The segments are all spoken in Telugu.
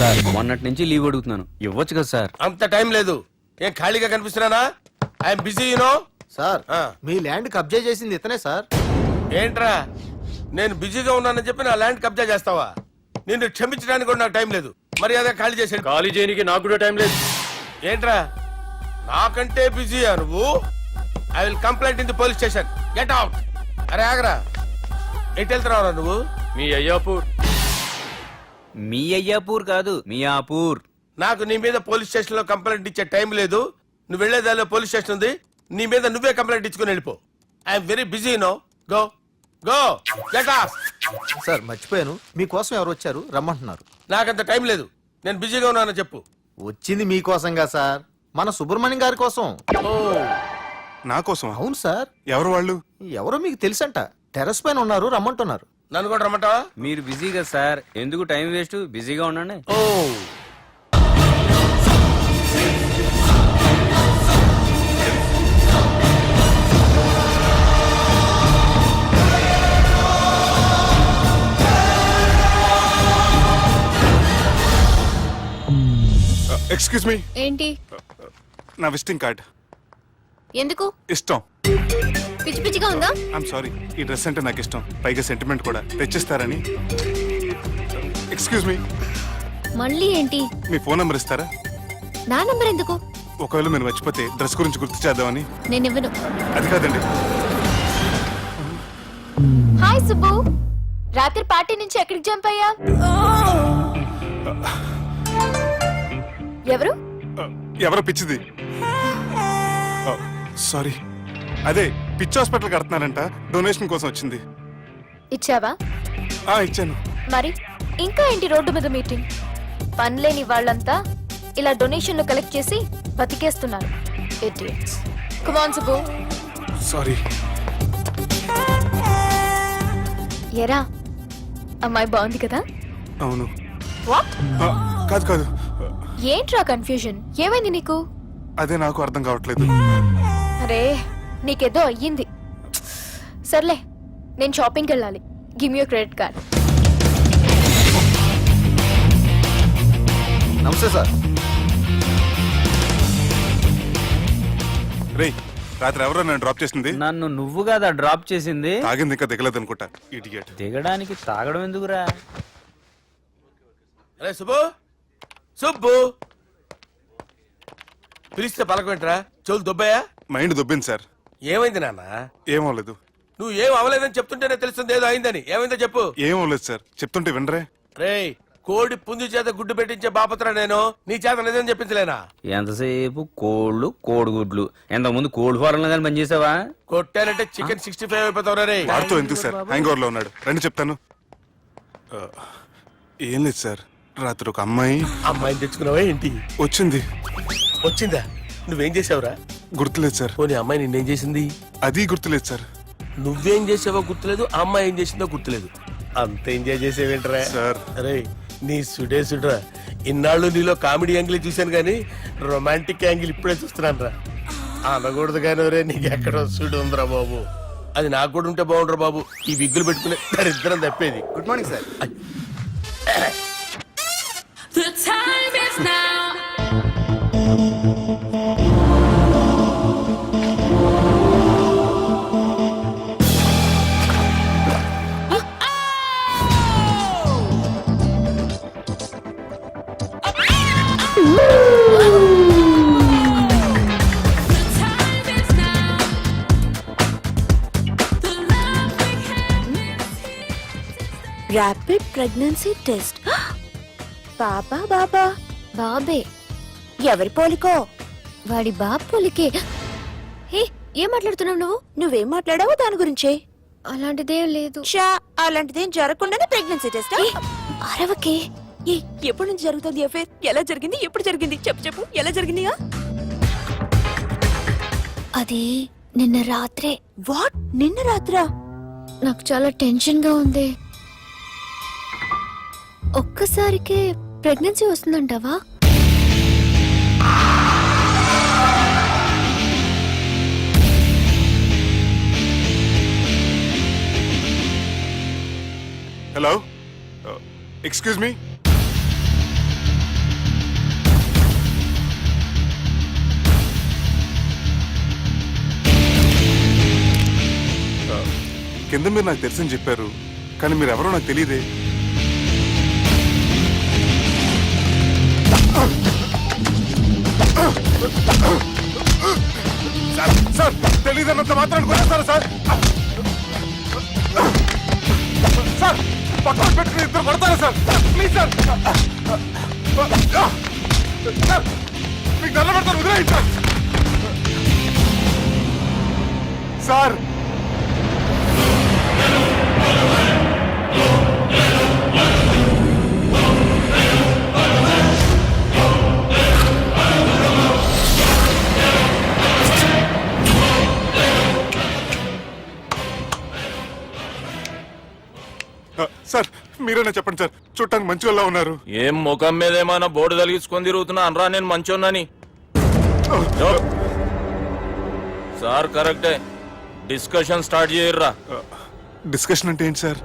సార్ మొన్నటి నుంచి లీవ్ అడుగుతున్నాను. ఇవ్వచ్చు కదా సార్. అంత టైం లేదు. ఏం ఖాళీగా కనిపిస్తున్నానా? I'm busy you know sir. Me land కబ్జా చేసింది ఇతనే సార్. ఏంట్రా? నేను బిజీగా ఉన్నానని చెప్పి నా ల్యాండ్ కబ్జా చేస్తావా? నిన్ను క్షమించడానికి కూడా నాకు టైం లేదు. మర్యాద ఖాళీ చేసాడు ఖాళీ చేయనికి నాకు కూడా టైం లేదు. ఏంట్రా? నాకంటే బిజీయా నువ్వు? I will complaint in the police station get out అరే ఆగరా. ఎటు వెళ్తున్నావురా నువ్వు? మీ అయ్యాపూర్. మీ అయ్యాపూర్ కాదు మియాపూర్ నాకు నీ మీద పోలీస్ స్టేషన్లో కంప్లైంట్ ఇచ్చే టైం లేదు. నువ్వు వెళ్ళేదాలో పోలీస్ స్టేషన్ ఉంది. నీ మీద నువ్వే కంప్లైంట్ ఇచ్చుకుని వెళ్ళిపో. I'm very busy no go go sir మర్చిపోయాను. మీకోసం ఎవరు వచ్చారు? రమ్మంటున్నారు. నాకంత టైం లేదు. నేను బిజీగా ఉన్నానని చెప్పు. వచ్చింది మీకోసంగా సార్. మన సుబ్రహ్మణ్యం గారి కోసం. ఓ. నా కోసం అవును సార్. ఎవరు వాళ్ళు? ఎవరో మీకు తెలుసంట. టెర్రస్ పైన ఉన్నారు రమ్మంటున్నారు. నన్ను కూడా రమ్మంటావా? మీరు బిజీ కదా సార్. ఎందుకు టైం వేస్ట్? బిజీగా ఉండండి. ఓ. ఎక్స్క్యూజ్ మీ ఏంటి? నా విజిటింగ్ కార్డ్. ఎందుకు? ఇష్టం. పిచ్చి పిచ్చిగా ఉందా? ఐఎమ్ సారీ ఈ డ్రెస్ అంటే నాకు ఇష్టం. పైగా సెంటిమెంట్ కూడా. తెచ్చిస్తారని. ఎక్స్క్యూజ్ మీ మళ్ళీ ఏంటి? మీ ఫోన్ నెంబర్ ఇస్తారా? నా నంబర్ ఎందుకు? ఒకవేళ మీరు మర్చిపోతే డ్రెస్ గురించి గుర్తు చేద్దామని. నేను ఇవ్వను. అది కాదండి. హాయ్ సుబ్బు రాత్రి పార్టీ నుంచి ఎక్కడికి జంప్ అయ్యా? ఎవరు? ఎవరో పిచ్చిది? సారీ అదే పిచ్చి హాస్పిటల్ కడుతున్నారంట. డొనేషన్ కోసం వచ్చింది. ఇచ్చావా? ఆ ఇచ్చాను. మరి ఇంకా ఏంటి రోడ్డు మీద మీటింగ్? పనిలేని వాళ్ళంతా ఇలా డొనేషన్లు కలెక్ట్ చేసి బతికేస్తున్నారు. సుబ్బు సారీ ఎరా అమ్మాయి బాగుంది కదా? అవును. వాట్ ఆ, కాదు కాదు. ఏంట్రా కన్ఫ్యూజన్ ఏమైంది నీకు? అదే నాకు అర్థం కావట్లేదు. అరే నీకేదో అయ్యింది. సర్లే నేను షాపింగ్కి వెళ్ళాలి. గివ్ యూ క్రెడిట్ కార్డ్ నమస్తే సార్. రేయ్ రాత్రి ఎవరో నన్ను డ్రాప్ చేసింది? నన్ను నువ్వు కదా డ్రాప్ చేసింది? తాగింది ఇంకా దిగలేదు అనుకుంటా. ఇడియట్ దిగడానికి తాగడం ఎందుకురా? అరే సుబ్బు? సుబ్బు? పిలిస్తే పలకమేంట్రా చెవులు దొబ్బయా? Mind దొబ్బింది sir. ఏమైంది నాన్న? ఏమవలేదు నువ్వు ఏం అవ్వలేదని చెప్తుంటేనే తెలుస్తుంది ఏదో అయిందని. ఏమైందో చెప్పు. ఏమవలేదు సార్. చెప్తుంటే వినరే. రేయ్ కోడి పుంజు చేత గుడ్డు పెట్టించే బాపత్ర నేను. నీ చేత నిజం చెప్పించలేనా? ఎంతసేపు కోళ్ళు కోడిగుడ్లు. ఎంతకుముందు కోడి ఫారంలో కానీ పనిచేసావా? కొట్టానంటే చికెన్ సిక్స్టీ ఫైవ్ అయిపోతావు రే వాడుతూ ఎందుకు సార్? హ్యాంగ్లో ఉన్నాడు. రండి చెప్తాను. ఆ, ఏం లేదు సార్. రాత్రి ఒక అమ్మాయి అమ్మాయిని తెచ్చుకున్నావా ఏంటి? వచ్చింది. వచ్చిందా? నువ్వేం చేసావురా? గుర్తులేదు సార్. పోనీ అమ్మాయి నిన్నేం చేసింది? అది గుర్తులేదు సార్. నువ్వేం చేసావో గుర్తులేదు ఆ అమ్మాయి ఏం చేసిందో గుర్తులేదు. అంత ఎంజాయ్ చేసేవేంట్రా? సార్. అరే నీ సుడే సుడ్రా. ఇన్నాళ్ళు నీలో కామెడీ యాంగిల్ చూశాను కానీ రొమాంటిక్ యాంగిల్ ఇప్పుడే చూస్తున్నాను రా అనకూడదు కానీ రే నీకు ఎక్కడ సుడు ఉందిరా బాబు. అది నాకు కూడా ఉంటే బాగుండ్రా బాబు. ఈ విగ్గులు పెట్టుకునే దరిద్రం తప్పేది. Good morning sir. Rapid pregnancy test బాబా బాబా బాబే. ఎవరి పోలికో? వాడి బాబ్ పోలికే. హే ఏం మాట్లాడుతున్నావు నువ్వు? నువ్వేం మాట్లాడావో దాని గురించే. అలాంటిదేం లేదు. షా అలాంటిదేం జరగకుండానే ప్రెగ్నెన్సీ టెస్ట్ అరవకే. ఏ ఎప్పటి నుంచి జరుగుతుంది అఫేర్ ఎలా జరిగింది ఎప్పుడు జరిగింది? చెప్పు చెప్పు. ఎలా జరిగింది అది నిన్న రాత్రే. వాట్? నిన్న రాత్రా? నాకు చాలా టెన్షన్గా ఉంది. ఒక్కసారికే ప్రెగ్నెన్సీ వస్తుందంటావా? హలో ఎక్స్క్యూజ్ మీ కింద మీరు నాకు తెలుసని చెప్పారు. కానీ మీరు ఎవరో నాకు తెలియదే. సార్ సార్ తెలియదన్నంత మాత్రం కొనేస్తారా సార్ సార్. పక్కన పెట్టుకుని ఇద్దరు పడతారా సార్? Please sir. సార్ మీకు నల్ల పెడతారు వదిలేయండి సార్. సార్ సార్ మీరైనా చెప్పండి సార్? చూడటానికి మంచి వాళ్ళ ఉన్నారు. ఏం ముఖం మీద ఏమైనా బోర్డు తలిగించుకొని తిరుగుతున్నా? అనరా నేను మంచోన్నాని. సార్ కరెక్టే. డిస్కషన్ స్టార్ట్ చేయర్రా. డిస్కషన్ అంటే ఏంటి సార్?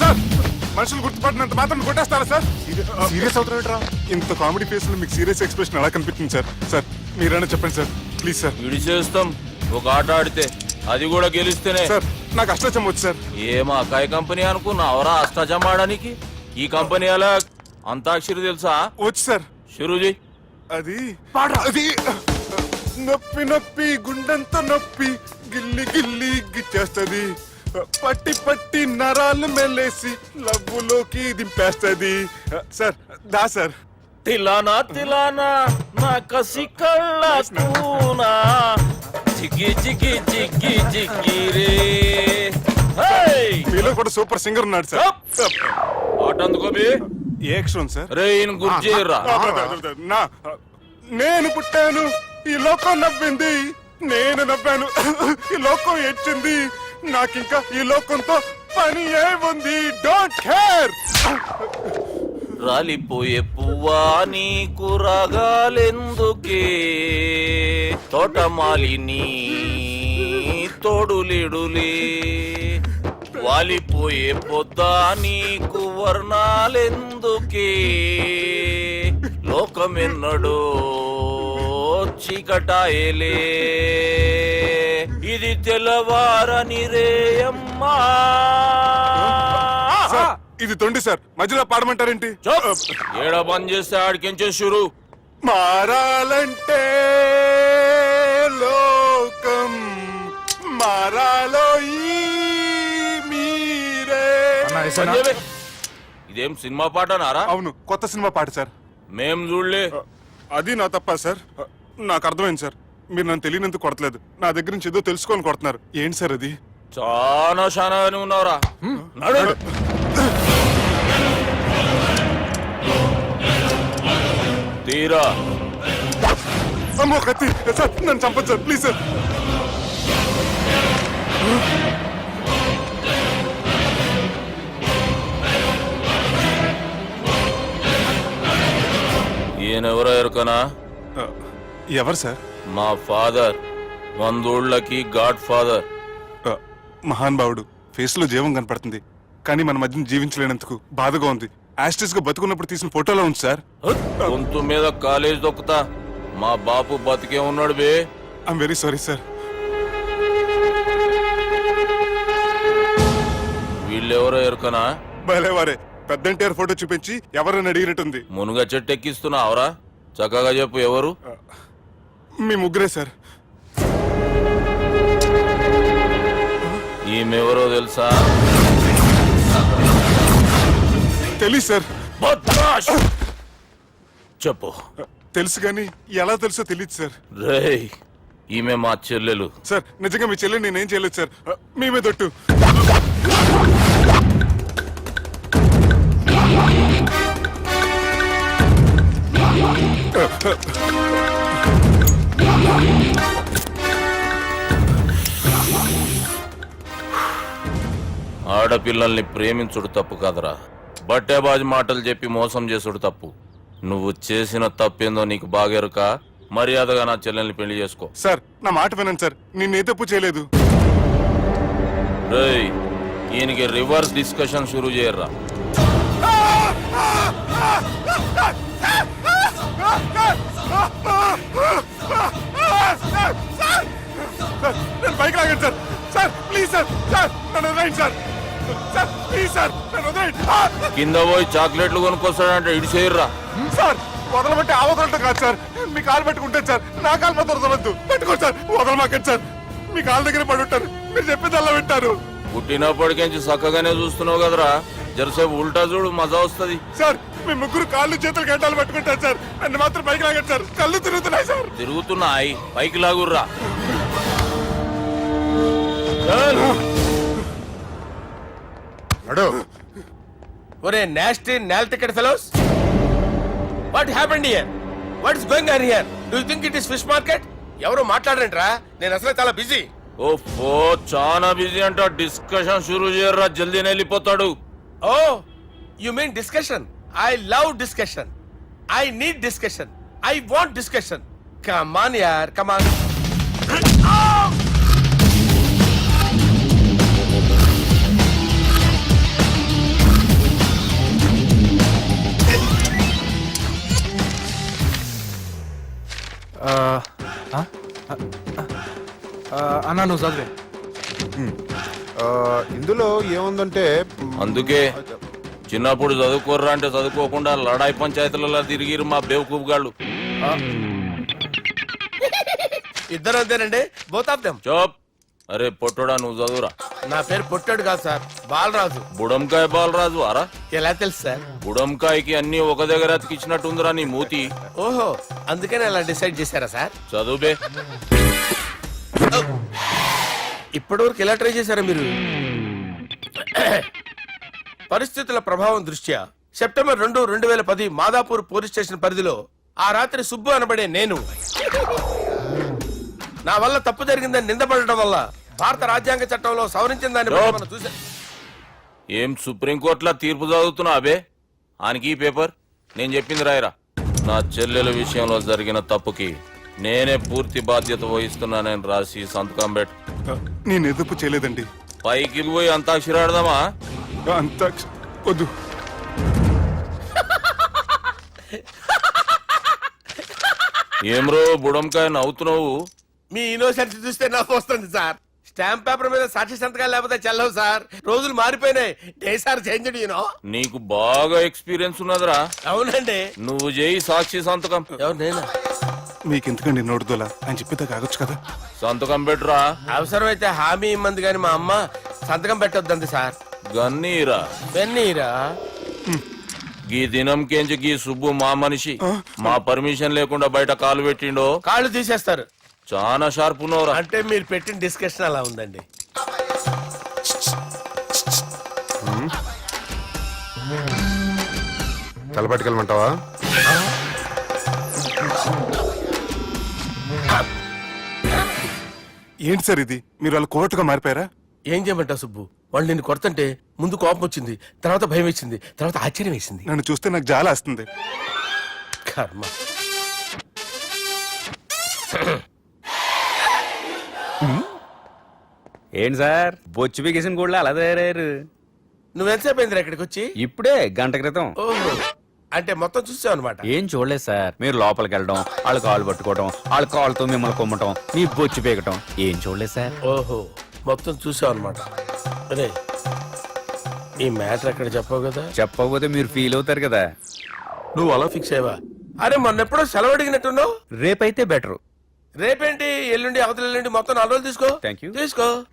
సార్ మనుషులు గుర్తుపడినంత మాత్రం కొట్టేస్తారా సార్? సీరియస్ అవుతారా ఇంత కామెడీ ఫేస్లో మీకు సీరియస్ ఎక్స్ప్రెషన్ ఎలా కనిపిస్తుంది సార్? సార్ మీరైనా చెప్పండి సార్. Please sir. విడి చేస్తాం ఒక ఆట ఆడితే అది కూడా గెలిస్తేనే. సార్ నాకు అష్టచం వచ్చు సార్. ఏం అకాయ కంపెనీ అనుకున్నావరా అష్టాచం ఆడడానికి ఈ కంపెనీ అలా అంతాక్షరి తెలుసా? వచ్చు సార్. షురూజీ. అది అది నొప్పి నొప్పి గుండెంత నొప్పి గిల్లి గిల్లి గిచ్చేస్తది పట్టి పట్టి నరాలు మెల్లేసి లవ్వులోకి దింపేస్తది. సార్ దా సార్. తిలానా తిలానా నా కసి కళ్ళ కూనా? జిగి జిగి జిగి జిగి రే! మీలో కూడా సూపర్ సింగర్ ఉన్నాడు సార్! ఆట అందుకోబి ఏ అక్షరం సార్? రే ఈయన గుర్తు చేయరా? నా నేను పుట్టాను. ఈ లోకం నవ్వింది. నేను నవ్వాను. ఈ లోకం ఏడ్చింది. నాకింకా ఈ లోకంతో పని ఏముంది డోంట్ కేర్ రాలిపోయే పువ్వా నీకు రాగాలెందుకే? తోటమాలిని తోడులిడులే. వాలిపోయే పొద్దా నీకు వర్ణాలెందుకే? లోకమెన్నడో చీకటాయలే ఇది తెల్లవారని రేయమ్మా సార్ ఇది తొండి సార్. మధ్యలో పాడమంటారేంటి? చప్. ఏడ బంద్ చేస్తే ఆడికించే షురు మారాలంటే లోకం మారాలో ఈ మీరే. సంజయ్ ఇదేం సినిమా పాట నారా అవును కొత్త సినిమా పాట సార్. మేం చూడలే. అది నా తప్ప సార్. నాకు అర్థమైంది సార్. మీరు నన్ను తెలియనందుకు కొడతలేదు. నా దగ్గర నుంచి ఏదో తెలుసుకొని కొడుతున్నారు. ఏంటి సార్ అది? చాలా శానాగానే ఉన్నావురా. నడు. తీరా. అమ్మో కత్తి. సార్ నన్ను చంపదు సార్. Please sir. ఈయనెవరో ఎరుకనా? ఆ, ఎవరు సార్? మా ఫాదర్ వందోళ్ళకి గాడ్ ఫాదర్. మహాన్ భావుడు ఫేస్లో జీవం కనపడుతుంది. కానీ మన మధ్యన జీవించలేనందుకు బాధగా ఉంది. యాస్టిస్గా బతుకున్నప్పుడు తీసిన ఫోటోలో ఉంది సార్. గొంతు మీద కాలేజ్ దొక్కుతా. మా బాపు బతికే ఉన్నాడు బే. ఐఎమ్ వెరీ సారీ సార్ వీళ్ళెవరో ఎరుకనా? భలే వారే. పెద్ద ఎన్టీఆర్ ఫోటో చూపించి ఎవరైనా అడిగినట్టుంది? మునుగ చెట్టు ఎక్కిస్తున్నావురా? చక్కగా చెప్పు ఎవరు? మీ ముగ్గురే సార్. ఈమెవరో తెలుసా? తెలుసు సార్. బద్మాష్! చెప్పు. తెలుసు కానీ ఎలా తెలుసో తెలియదు సార్. రేయ్ ఈమె మా చెల్లెలు. సార్ నిజంగా మీ చెల్లి నేనేం చేయలేదు సార్. మీ మీద ఒట్టు ఆడపిల్లల్ని ప్రేమించుడు తప్పు కాదురా. బట్టేబాజు మాటలు చెప్పి మోసం చేసుడు తప్పు. నువ్వు చేసిన తప్పేందో నీకు బాగెరుక? మర్యాదగా నా చెల్లెల్ని పెళ్ళి చేసుకో. సార్ నా మాట వినండి సార్. నేనే తప్పు చేయలేదు. రేయ్ ఈయనకి రివర్స్ డిస్కషన్ షురూ చేయర్రా. ఆ! సార్ సార్ నేను బైక్ లాగండి sir. Sir please sir sir నన్ను వదిలేయండి సార్. సార్ ప్లీజ్ సార్ నన్ను వదిలేయండి. ఆ! కింద పోయి చాక్లెట్లు కొనుక్కొస్తాడంటే ఇటు చేయర్రా. సార్ వదలమంటే ఆ వదలటం కాదు సార్. మీ కాలు పెట్టుకుంటాను సార్ నా కాలు మాత్రం వదలొద్దు. పెట్టుకోండి సార్ వదలమాకండి సార్. మీ కాలు దగ్గర పడి ఉంటారు. మీరు చెప్పేదల్లా వింటారు. పుట్టినప్పటికేంచి చక్కగానే చూస్తున్నావు కదరా. జరసేపు ఉల్టా చూడు మజా వస్తుంది. సార్ మీ ముగ్గురు కాళ్ళు చేతులు గంటలు పెట్టుకుంటారు సార్. నన్ను మాత్రం బైక్ లాగండి సార్. కళ్ళు తిరుగుతున్నాయి సార్. తిరుగుతున్నాయి. పైకి లాగుర్రా. నడు. ఒరే nasty nail ticket fellows what happened here what is going on here do you think it is fish market ఎవరు మాట్లాడరంట్రా? నేను అసలే చాలా బిజీ ఓ చాలా బిజీ అంట. డిస్కషన్ షురూ చేయర్రా. జల్దీనే వెళ్ళిపోతాడు. ఓ you mean discussion I love discussion I need discussion I want discussion come on యార్ కమాన్ అన్నా నువ్వు చదివే. ఆ, ఇందులో ఏముందంటే అందుకే. చిన్నప్పుడు చదువుకోర్రా అంటే చదువుకోకుండా లడాయి పంచాయతీలలో తిరిగిరు మా బేవకూపు గాళ్ళు. ఇద్దరు అంతేనండి బోత్ ఆఫ్ దెమ్ చోప్. అరే పొట్టోడా నువ్వు చదువురా. నా పేరు పొట్టాడు కాదు సార్ బాలరాజు. బుడంకాయ బాలరాజు అరా ఎలా తెలుసు సార్? బుడంకాయకి అన్ని ఒక దగ్గర అతికిచ్చినట్టుందిరా నీ మూతి. ఓహో అందుకని అలా డిసైడ్ చేశారా సార్? చదువుబే ఇప్పటివరకు ఎలా ట్రై చేశారా మీరు? పరిస్థితుల ప్రభావం దృష్ట్యా సెప్టెంబర్ రెండు రెండు వేల పది మాదాపూర్ పోలీస్ స్టేషన్ పరిధిలో ఆ రాత్రి సుబ్బు అనబడే నేను. నా వల్ల తప్పు జరిగిందని నిందపడటం వల్ల భారత రాజ్యాంగ చట్టంలో సవరించిన దాన్ని బట్టి మనం చూసా ఏం సుప్రీంకోర్టులో తీర్పు చదువుతున్నా అబే? ఆనికి ఈ పేపర్? నేను చెప్పింది రాయరా. నా చెల్లెల విషయంలో జరిగిన తప్పుకి నేనే పూర్తి బాధ్యత వహిస్తున్నానని రాసి సంతకం పెట్టు. నేను ఎదుపు చేయలేదండి. పైకి పోయి అంతాక్షరి ఆడదామా? అంత వద్దు. ఏం రో బుడంకాయ నవ్వుతున్నావు? మీ ఇన్నోసెన్స్ చూస్తే నాకు వస్తుంది సార్. స్టాంప్ పేపర్ మీద సాక్షి సంతకాలు లేకపోతే చెల్లవు సార్. రోజులు మారిపోయినాయి. డే సార్ చేంజ్ యూనో నీకు బాగా ఎక్స్పీరియన్స్ ఉన్నదిరా. అవునండి. నువ్వు చేయి సాక్షి సంతకం. ఎవరు నేనా? మీకు ఎందుకండి నోడుదోలా అని చెప్పేదా కాగొచ్చు కదా. సంతకం పెట్టురా. అవసరమైతే హామీ ఇమ్మంది కానీ మా అమ్మ సంతకం పెట్టొద్దండి సార్. గన్నీరా. వెన్నీరా గీ దినంకేంచి గీ సుబ్బు మా మనిషి. మా పర్మిషన్ లేకుండా బయట కాలు పెట్టిండో? కాళ్ళు తీసేస్తారు. చాలా షార్ప్ ఉన్నవరా అంటే మీరు పెట్టిన డిస్కషన్ అలా ఉందండి. తలపట్టుకెళ్ళమంటావా ఏంటి సార్ ఇది? మీరు వాళ్ళు కోర్టుగా మారిపోయారా? ఏం చేయమంటావు సుబ్బు? వాళ్ళు నిన్ను కొడుతుంటే ముందు కోపం వచ్చింది తర్వాత భయం వేసింది తర్వాత ఆశ్చర్యం వేసింది. నన్ను చూస్తే నాకు జాల వస్తుంది. కర్మ. ఏంటి సార్? బొచ్చు బిగేసిన కూడా అలా తయారయ్యారు. నువ్వెంతసేపు అయిందిరా ఇక్కడికి వచ్చి? ఇప్పుడే గంట క్రితం. ఓహో. అంటే మొత్తం చూసావు అనమాట ఏం చూడలేదు సార్. మీరు లోపలికి వెళ్ళడం వాళ్ళ కాళ్ళు పట్టుకోవడం వాళ్ళ కాళ్ళతో మిమ్మల్ని కొమ్మటం మీ బొచ్చు పీకటం ఏం చూడలేదు సార్. ఓహో. మొత్తం చూసావు అనమాట అరే ఈ మ్యాటర్ ఎక్కడ చెప్పావు కదా? చెప్పకపోతే మీరు ఫీల్ అవుతారు కదా. నువ్వు అలా ఫిక్స్ అయ్యవా? అరే మొన్న ఎప్పుడో సెలవు అడిగినట్టున్నావు? రేపైతే బెటర్. రేపేంటి? ఎల్లుండి అవతల ఎల్లుండి మొత్తం నాలుగు రోజులు తీసుకో. Thank you. తీసుకో.